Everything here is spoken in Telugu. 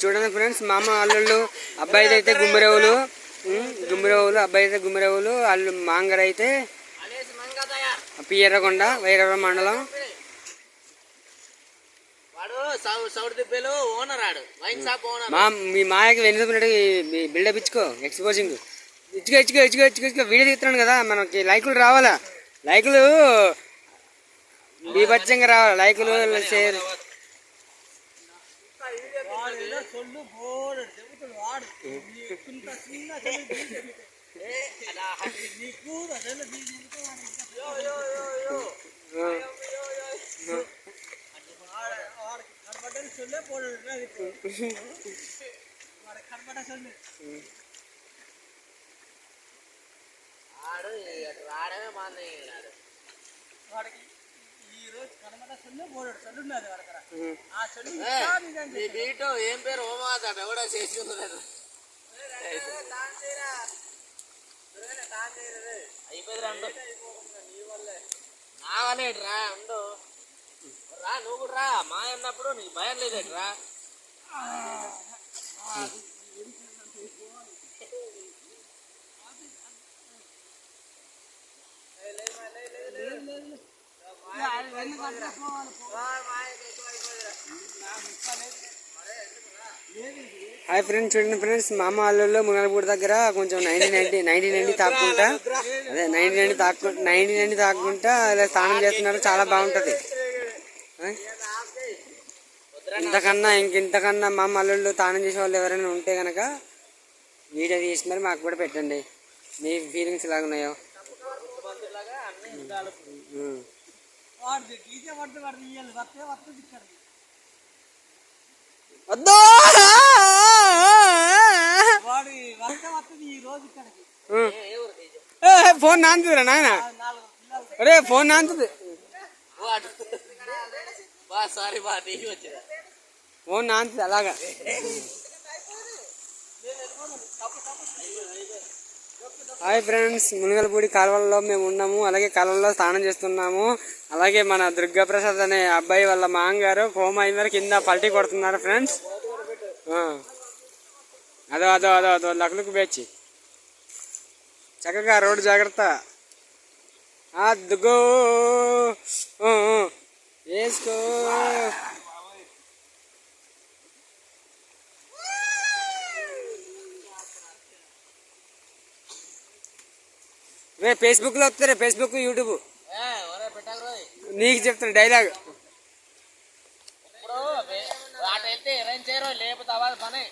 చూడండి ఫ్రెండ్స్ మామ అల్లుళ్ళు అబ్బాయిది అయితే గుమ్మిరవులు గుమ్మిరవులు అబ్బాయి అయితే గుమ్మిరవులు అల్లు మాంగర్ అయితే పియ్యరకొండ వైరవ మండలం మా మీ మాయకి వెనుకున్నట్టు బిల్డప్ ఇచ్చుకో ఎక్స్పోజింగ్ ఇచ్చుకో ఇచ్చుకో ఇచ్చుకో ఇచ్చుకో ఇచ్చుకో వీడియో తీస్తున్నాను కదా మనకి లైకులు రావాలా? లైకులు బీభత్సంగా రావాలి? లైకులు షేర్. ఆడు అటు రావడమే మానే రాడు ఏ, నీ బీటు ఏం పేరు ఓమాత ఎవడో చేసుకున్నాడు అయిపోయింది రండు నావనేటి రా ఉండు రా నువ్వు కూడా రా మా అన్నప్పుడు నీకు భయం లేదేటి రా హాయ్ ఫ్రెండ్స్ చూడండి ఫ్రెండ్స్ మామ అల్లుల్లో మునగపూడి దగ్గర కొంచెం నైన్టీ నైన్టీ నైన్టీ నైన్టీ తాక్కుంటా. అదే నైన్టీ నైన్టీ తాక్కు నైన్టీ నైన్టీ తాక్కుంటా ఇలా స్నానం చేస్తున్నారు చాలా బాగుంటుంది. ఇంతకన్నా ఇంక ఇంతకన్నా మామ అల్లుళ్ళు స్నానం చేసే వాళ్ళు ఎవరైనా ఉంటే కనుక వీడియో తీసి మరి మాకు కూడా పెట్టండి. మీ ఫీలింగ్స్ ఎలా ఉన్నాయో ఉం. వద్దు ఉం. ఏ, ఏ, ఫోన్ నాంతురా నాయన అరే ఫోన్ నాంతుంది వాడు బా సారీ బా నీకు వచ్చిందా ఫోన్ నాంతుంది అలాగా హాయ్ ఫ్రెండ్స్ మునగలపూడి కాలువల్లో మేము ఉన్నాము. అలాగే కాలువల్లో స్నానం చేస్తున్నాము. అలాగే మన దుర్గా ప్రసాద్ అనే అబ్బాయి వాళ్ళ మాంగారు కోమ అయిన కింద పల్టీ కొడుతున్నారు ఫ్రెండ్స్ అదో అదో అదో అదో లకులకు బేచి చక్కగా రోడ్డు జాగ్రత్త. అద్దుగో. వేసుకో. రే ఫేస్బుక్లో వస్తారు? ఫేస్బుక్ యూట్యూబ్ నీకు చెప్తాను డైలాగ్ ఇప్పుడు చేయరు లేకపోతే పని.